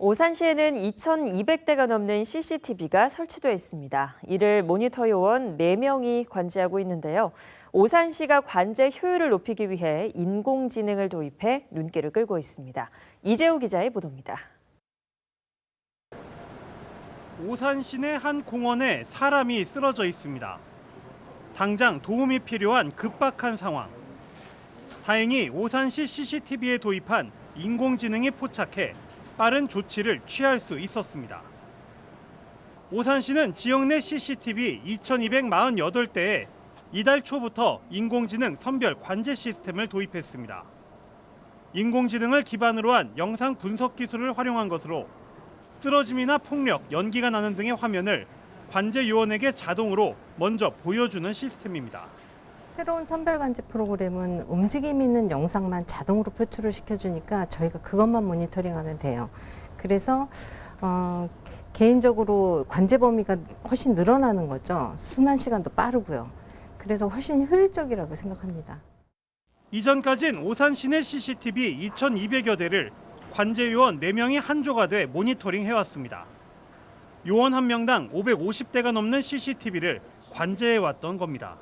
오산시에는 2,200대가 넘는 CCTV가 설치돼 있습니다. 이를 모니터 요원 4명이 관제하고 있는데요. 오산시가 관제 효율을 높이기 위해 인공지능을 도입해 눈길을 끌고 있습니다. 이재호 기자의 보도입니다. 오산 시내 한 공원에 사람이 쓰러져 있습니다. 당장 도움이 필요한 급박한 상황. 다행히 오산시 CCTV에 도입한 인공지능이 포착해 빠른 조치를 취할 수 있었습니다. 오산시는 지역 내 CCTV 2,248대에 이달 초부터 인공지능 선별 관제 시스템을 도입했습니다. 인공지능을 기반으로 한 영상 분석 기술을 활용한 것으로 쓰러짐이나 폭력, 연기가 나는 등의 화면을 관제 요원에게 자동으로 먼저 보여주는 시스템입니다. 새로운 선별관제 프로그램은 움직임 있는 영상만 자동으로 표출을 시켜주니까 저희가 그것만 모니터링하면 돼요. 그래서 어, 개인적으로 관제 범위가 훨씬 늘어나는 거죠. 순환 시간도 빠르고요. 그래서 훨씬 효율적이라고 생각합니다. 이전까진 오산 시내 CCTV 2,200여 대를 관제 요원 4명이 한 조가 돼 모니터링 해왔습니다. 요원 한 명당 550대가 넘는 CCTV를 관제해 왔던 겁니다.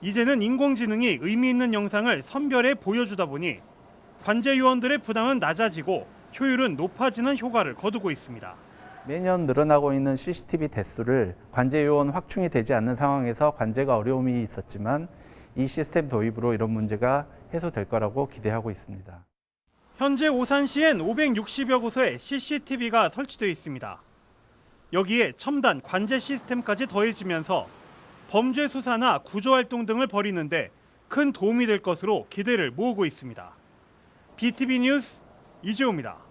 이제는 인공지능이 의미 있는 영상을 선별해 보여주다 보니 관제 요원들의 부담은 낮아지고 효율은 높아지는 효과를 거두고 있습니다. 매년 늘어나고 있는 CCTV 대수를 관제 요원 확충이 되지 않는 상황에서 관제가 어려움이 있었지만 이 시스템 도입으로 이런 문제가 해소될 거라고 기대하고 있습니다. 현재 오산시엔 560여 곳에 CCTV가 설치되어 있습니다. 여기에 첨단 관제 시스템까지 더해지면서 범죄 수사나 구조 활동 등을 벌이는데 큰 도움이 될 것으로 기대를 모으고 있습니다. BTV 뉴스 이재호입니다.